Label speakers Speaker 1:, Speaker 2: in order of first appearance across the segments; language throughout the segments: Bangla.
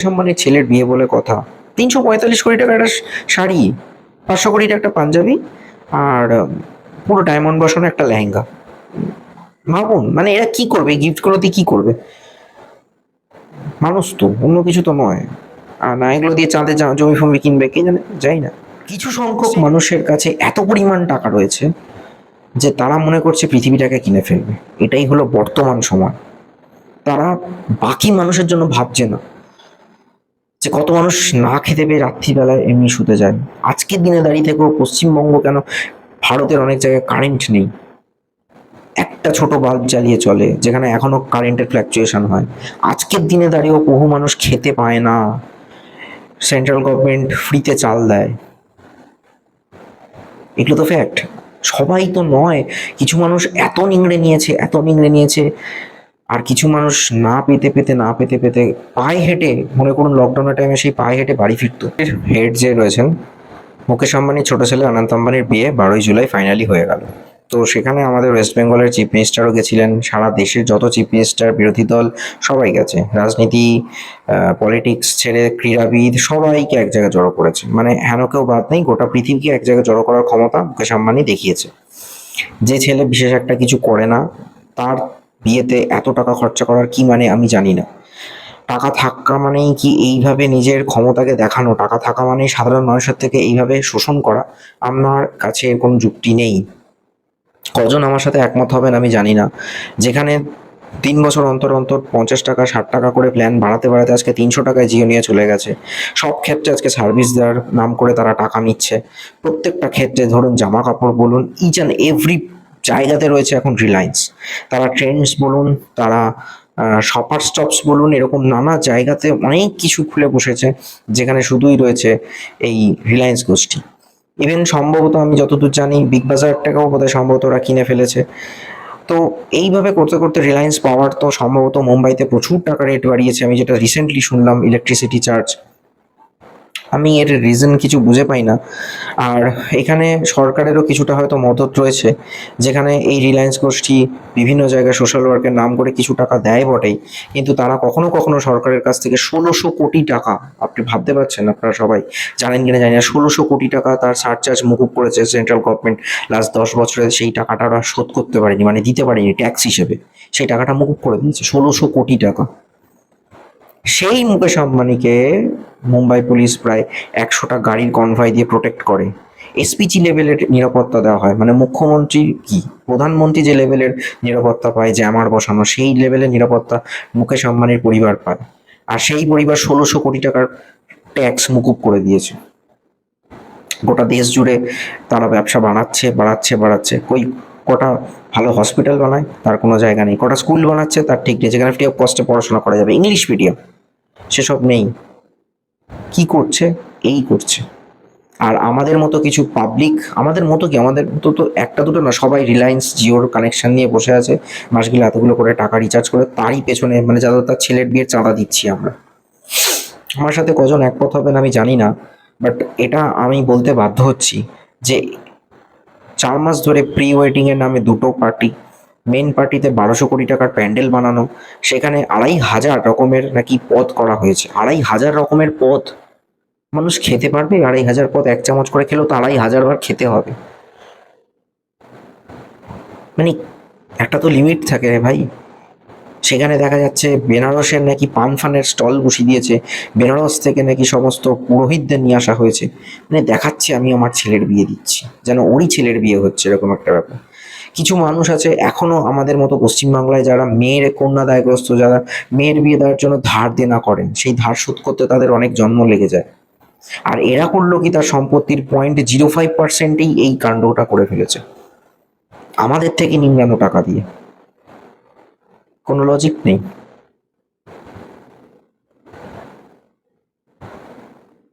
Speaker 1: সম্মানের ছেলের বিয়ে বলে কথা। তিনশো পঁয়তাল্লিশ কোটি টাকা একটা শাড়ি, পাঁচশো কোটির একটা পাঞ্জাবি, আর পুরো ডায়মন্ড বসানো একটা লেহেঙ্গা। ভাবুন মানে এরা কি করবে? গিফটগুলো দিয়ে কি করবে? মানুষ তো, অন্য কিছু তো নয়। আর না, এগুলো দিয়ে চাঁদে জমি ফমি কিনবে, কে জানে? যাই না। কিছু সংখ্যক মানুষের কাছে এত পরিমাণ টাকা রয়েছে যে তারা মনে করছে পৃথিবীটাকে কিনে ফেলবে। এটাই হলো বর্তমান সময়। তারা বাকি মানুষের জন্য ভাবছে না। যে কত মানুষ না খেতে পেয়ে রাত্রিবেলায় এমনি শুতে যায়। আজকের দিনে দাঁড়িয়ে থেকেও পশ্চিমবঙ্গ কেন ভারতের অনেক জায়গায় কারেন্ট নেই? একটা ছোট বাল্ব জ্বালিয়ে চলে, যেখানে এখনও কারেন্টের ফ্ল্যাকচুয়েশন হয়। আজকের দিনে দাঁড়িয়েও বহু মানুষ খেতে পায় না। সেন্ট্রাল গভর্নমেন্ট ফ্রিতে চাল দেয়। এগুলো তো ফ্যাক্ট সবাই তো নয়। কিছু মানুষ এত নিংড়ে নিয়েছে, এত নিংড়ে নিয়েছে। আর কিছু মানুষ না পেতে পেতে, না পেতে পেতে পায়ে হেঁটে, মনে করুন লকডাউনের টাইমে সেই পায়ে হেঁটে বাড়ি ফিরতো। হেড যে রয়েছেন, মুকেশ আম্বানির ছোট ছেলে অনন্ত আম্বানির বিয়ে বারোই জুলাই ফাইনালি হয়ে গেল। তো সেখানে আমাদের ওয়েস্ট বেঙ্গলের চিফ মিনিস্টারও গেছিলেন, সারা দেশের যত চিফ মিনিস্টার বিরোধী দল, সবাই গেছে। রাজনীতি পলিটিক্স ছেড়ে ক্রীড়াবিদ, সবাইকে এক জায়গায় জড়ো করেছে। মানে হেন কেউ বাদ নেই, গোটা পৃথিবীকে এক জায়গায় জড়ো করার ক্ষমতা মুকেশ আম্বানি দেখিয়েছে। যে ছেলে বিশেষ একটা কিছু করে না, তার বিয়েতে এত টাকা খরচা করার কি মানে আমি জানি না। টাকা থাকা মানেই কি এইভাবে নিজের ক্ষমতাকে দেখানো? টাকা থাকা মানেই সাধারণ মানুষের থেকে এইভাবে শোষণ করা? আমার কাছে কোনো যুক্তি নেই। কজন আমার সাথে একমত হবেন আমি জানি না। যেখানে তিন বছর অন্তর অন্তর পঞ্চাশ টাকা, ষাট টাকা করে প্ল্যান বাড়াতে বাড়াতে আজকে তিনশো টাকায় জিও নিয়ে চলে গেছে। সব ক্ষেত্রে আজকে সার্ভিস দেওয়ার নাম করে তারা টাকা নিচ্ছে। প্রত্যেকটা ক্ষেত্রে ধরুন জামা কাপড় বলুন ইচ অ্যান্ড এভরি জায়গাতে রয়েছে এখন রিলায়েন্স তারা ট্রেন্ডস বলুন, তারা শপার স্টপস বলুন, এরকম নানা জায়গাতে অনেক কিছু খুলে বসেছে, যেখানে শুধুই রয়েছে এই রিলায়েন্স গোষ্ঠী। ইভেন সম্ভবত আমি যতদূর জানি বিগ বাজারটাকেও বোধহয় সম্ভবত ওরা কিনে ফেলেছে। তো এইভাবে করতে করতে রিলায়েন্স পাওয়ার তো সম্ভবত মুম্বাইতে প্রচুর টাকা রেট বাড়িয়েছে। আমি যেটা রিসেন্টলি শুনলাম ইলেকট্রিসিটি চার্জ আমি এর রিজন কিছু বুঝে পাই না। আর এখানে সরকারেরও কিছুটা হয়তো মদত রয়েছে, যেখানে এই রিলায়েন্স গোষ্ঠী বিভিন্ন জায়গায় সোশ্যাল ওয়ার্কের নাম করে কিছু টাকা দেয় বটেই, কিন্তু তারা কখনো কখনো সরকারের কাছ থেকে ষোলোশো কোটি টাকা, আপনি ভাবতে পারছেন আপনারা সবাই, জানেন কিনা জানি না, ষোলোশো কোটি টাকা তার সারচার্জ মুকুব করেছে সেন্ট্রাল গভর্নমেন্ট লাস্ট দশ বছরে, সেই টাকাটা শোধ করতে পারেনি মানে দিতে পারেনি ট্যাক্স হিসেবে, সেই টাকাটা মুকুব করে দিয়েছে, ষোলোশো কোটি টাকা। সেই মুকেশ আম্বানিকে মুম্বাই পুলিশ প্রায় একশোটা গাড়ির কনভয় দিয়ে প্রোটেক্ট করে। এসপিজি লেভেলের নিরাপত্তা দেওয়া হয়। মানে মুখ্যমন্ত্রী কি? প্রধানমন্ত্রী যে লেভেলের নিরাপত্তা পায় জ্যামার বসানো, সেই লেভেলের নিরাপত্তা মুকেশ আম্বানির পরিবার পায়। আর সেই পরিবার ষোলোশো কোটি টাকার ট্যাক্স মুকুব করে দিয়েছে। গোটা দেশ জুড়ে তারা ব্যবসা বাড়াচ্ছে বাড়াচ্ছে বাড়াচ্ছে। কই কটা ভালো হসপিটাল বানায়, তার কোনো জায়গা নেই। কটা স্কুল বানাচ্ছে, তার ঠিক নেই। যেখানে ফ্রি অফ কস্টে পড়াশোনা করা যাবে। ইংলিশ মিডিয়াম সেসব নেই। কি করছে? এই করছে। আর আমাদের মতো কিছু পাবলিক আমাদের মতো কি? আমাদের মতো তো একটা দুটো না, সবাই রিলায়েন্স জিওর কানেকশন নিয়ে বসে আছে। মাস গেলে এতগুলো করে টাকা রিচার্জ করে, তারই পেছনে মানে যাদের তার ছেলের বিয়ের চাঁদা দিচ্ছি আমরা। আমার সাথে কজন একমত হবেন আমি জানি না বাট এটা আমি বলতে বাধ্য হচ্ছি যে চার মাস ধরে প্রি ওয়েডিং এর নামে দুটো পার্টি মেন পার্টিতে বারোশো কোটি টাকার প্যান্ডেল বানানো। সেখানে আড়াই হাজার রকমের নাকি পদ করা হয়েছে। আড়াই হাজার রকমের পদ। মানুষ খেতে পারবে? আড়াই হাজার পদ এক চামচ করে খেলেও তো আড়াই হাজার বার খেতে হবে। মানে একটা তো লিমিট থাকে রে ভাই। সেখানে দেখা যাচ্ছে বেনারসের নাকি পান ফানের স্টল বসিয়ে দিয়েছে। বেনারস থেকে নাকি সমস্ত পুরোহিতদের নিয়ে আসা হয়েছে। মানে দেখাচ্ছে, আমি আমার ছেলের বিয়ে দিচ্ছি। যেন ওরই ছেলের বিয়ে হচ্ছে এরকম একটা ব্যাপার। কিছু মানুষ আছে এখনও আমাদের মতো পশ্চিমবাংলায় যারা মেয়ের কন্যা দায়গ্রস্ত যারা মেয়ের বিয়ে দেওয়ার জন্য ধার দেনা করেন, সেই ধার শোধ করতে তাদের অনেক জন্ম লেগে যায়। আর এরা করল কি, তার সম্পত্তির পয়েন্ট জিরো ফাইভ পার্সেন্টেই এই কাণ্ডটা করে ফেলেছে। আমাদের থেকে নিম্নানো টাকা দিয়ে। কোনো লজিক নেই।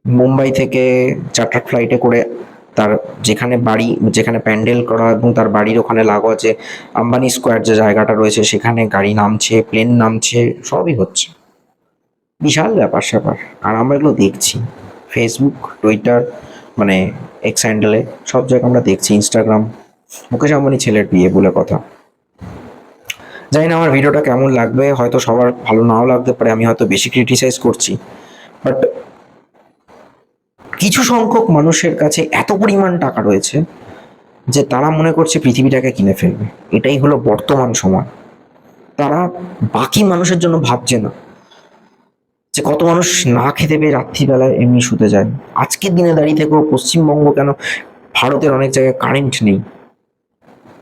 Speaker 1: মুম্বাই থেকে চার্টার ফ্লাইটে করে তার যেখানে বাড়ি, যেখানে প্যান্ডেল করা এবং তার বাড়ির ওখানে লাগোয়া যে আম্বানি স্কোয়ার যে জায়গাটা রয়েছে, সেখানে গাড়ি নামছে প্লেন নামছে, সবই হচ্ছে। বিশাল ব্যাপার স্যাপার। আর আমরা এগুলো দেখছি। ফেসবুক টুইটার মানে এক্স হ্যান্ডেলে সব জায়গায় আমরা দেখছি। ইনস্টাগ্রাম মুকেশ আম্বানি ছেলের বিয়ে বলে কথা। জানি না আমার ভিডিওটা কেমন লাগবে, হয়তো সবার ভালো নাও লাগতে পারে, আমি হয়তো বেশি ক্রিটিসাইজ করছি। বাট কিছু সংখ্যক মানুষের কাছে এত পরিমাণ টাকা রয়েছে যে তারা মনে করছে পৃথিবীটাকে কিনে ফেলবে। এটাই হলো বর্তমান সময়। তারা বাকি মানুষের জন্য ভাবছে না যে কত মানুষ না খেতে পেয়ে রাত্রিবেলায় এমনি শুতে যায়। আজকের দিনে দাঁড়িয়ে থেকেও পশ্চিমবঙ্গ কেন ভারতের অনেক জায়গায় কারেন্ট নেই।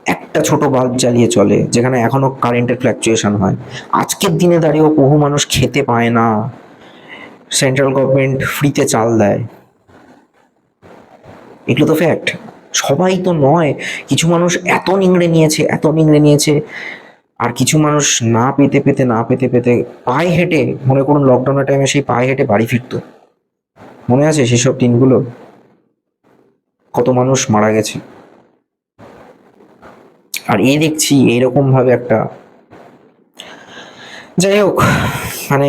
Speaker 1: একটা ছোট বাল্ব জ্বালিয়ে চলে, যেখানে এখনও কারেন্টের ফ্ল্যাকচুয়েশন হয়। আজকের দিনে দাঁড়িয়েও বহু মানুষ খেতে পায় না। সেন্ট্রাল গভর্নমেন্ট ফ্রিতে চাল দেয়। এগুলো তো ফ্যাক্ট সবাই তো নয়। কিছু মানুষ এত নিংড়ে নিয়েছে, এত নিংড়ে নিয়েছে। আর কিছু মানুষ না পেতে পেতে, না পেতে পেতে পায়ে হেঁটে, মনে করুন লকডাউনের টাইমে সেই পায়ে হেঁটে বাড়ি ফিরতো। মনে আছে সেসব দিনগুলো? কত মানুষ মারা গেছে। আর এই দেখছি এইরকম ভাবে একটা যাই হোক মানে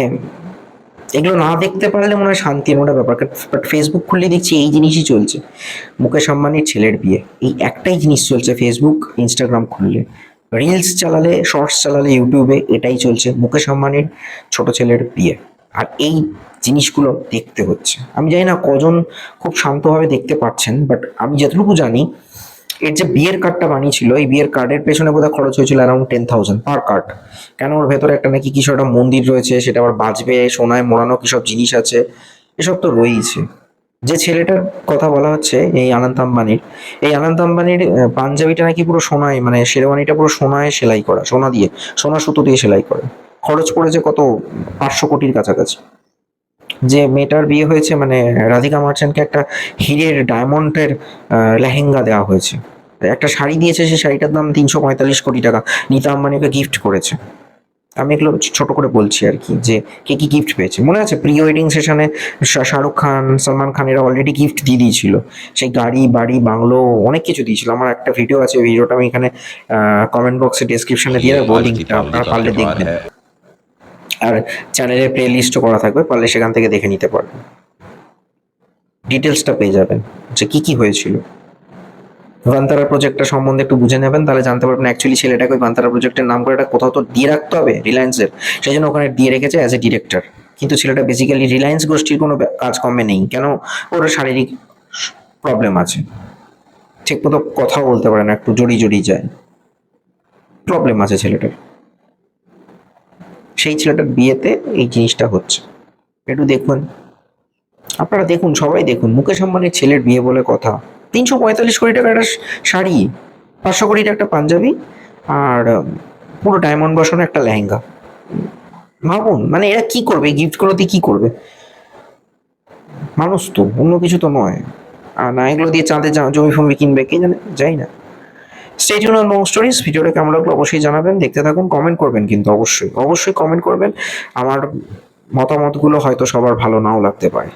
Speaker 1: এগুলো না দেখতে পারলে মনে হয় শান্তি মোটা ব্যাপার বাট ফেসবুক খুললে দেখছি এই জিনিসই চলছে। মুকেশ আম্বানির ছেলের বিয়ে, এই একটাই জিনিস চলছে ফেসবুক ইনস্টাগ্রাম খুললে। রিলস চালালে শর্টস চালালে ইউটিউবে এটাই চলছে, মুকেশ আম্বানির ছোট ছেলের বিয়ে। আর এই জিনিসগুলো দেখতে হচ্ছে। আমি জানি না কজন খুব শান্তভাবে দেখতে পাচ্ছেন বাট আমি যতটুকু জানি এর যে বিয়ের কার্ডটা বানিয়েছিল, এই বিয়ের কার্ডের পেছনে বোধহয় খরচ হয়েছিল around ten thousand per card কেন ওর ভেতরে একটা নাকি কিছু একটা মন্দির রয়েছে, সেটা আবার বাজবে সোনায় মোড়ানো কিসব জিনিস আছে, এসব তো রয়েইছে। যে ছেলেটার কথা বলা হচ্ছে, এই আনন্দ আম্বানির, এই আনন্দ আম্বানির পাঞ্জাবিটা নাকি পুরো সোনায় মানে শেরওয়ানিটা পুরো সোনায় সেলাই করা, সোনা দিয়ে, সোনা সুতো দিয়ে সেলাই করে। খরচ পড়েছে কত? পাঁচশো কোটির কাছাকাছি। যে মেয়েটার বিয়ে হয়েছে মানে রাধিকা মার্চেন্টকে একটা হিরের ডায়মন্ডের লেহেঙ্গা দেওয়া হয়েছে। একটা শাড়ি দিয়েছে সেই শাড়িটার দাম তিনশো পঁয়তাল্লিশ কোটি টাকা। নিতা আম্বানি ওকে গিফট করেছে। আমি এগুলো ছোট করে বলছি আর কি যে কে কি গিফট পেয়েছে। মনে আছে প্রি ওয়েডিং সেশনে শাহরুখ খান সালমান খান এরা অলরেডি গিফট দিয়ে দিয়েছিল। সেই গাড়ি বাড়ি বাংলো অনেক কিছু দিয়েছিল। আমার একটা ভিডিও আছে ভিডিওটা আমি এখানে কমেন্ট বক্সে ডিসক্রিপশনে দিয়ে
Speaker 2: দেবো
Speaker 1: লিঙ্কটা আপনারা পারলে দেখবেন। আর চ্যানেলের প্লে লিস্টও করা থাকবে, পারলে সেখান থেকে দেখে নিতে পারবেন ডিটেলসটা পেয়ে যাবেন, যে কি কি হয়েছিল। বান্তারা প্রজেক্টটা সম্বন্ধে একটু বুঝে নেবেন, তাহলে জানতে পারবেন অ্যাকচুয়ালি ছেলেটাকে ওই বান্তারা প্রজেক্টের নাম করে একটা কোথাও তো দিয়ে রাখতে হবে রিলায়েন্সের সেই জন্য ওখানে দিয়ে রেখেছে অ্যাজ এ ডিরেক্টর কিন্তু ছেলেটা বেসিক্যালি রিলায়েন্স গোষ্ঠীর কোনো কাজকর্মে নেই, কেন ওর শারীরিক প্রবলেম আছে। ঠিক মতো কথাও বলতে পারে না, একটু জড়ি জড়ি যায়। প্রবলেম আছে ছেলেটার। সেই ছেলেটার বিয়েতে এই জিনিসটা হচ্ছে। একটু দেখুন। আপনারা দেখুন, সবাই দেখুন। মুকেশ আম্বানির ছেলের বিয়ে বলে কথা। তিনশো পঁয়তাল্লিশ কোটি টাকা একটা শাড়ি, পাঁচশো কোটির একটা পাঞ্জাবি আর পুরো ডায়মন্ড বসানো একটা লেহেঙ্গা। ভাবুন মানে এরা কি করবে? গিফটগুলো দিয়ে কি করবে? মানুষ তো, অন্য কিছু তো নয়। আর না এগুলো দিয়ে চাঁদে জমি ফমি কিনবে, কে জানে? যাই না। স্টেট ইউন মোর স্টোরিজ ভিডিওটা কেমন লাগল অবশ্যই জানাবেন, দেখতে থাকুন কমেন্ট করবেন কিন্তু অবশ্যই অবশ্যই কমেন্ট করবেন, আমার মতামতগুলো হয়তো সবার ভালো নাও লাগতে পারে।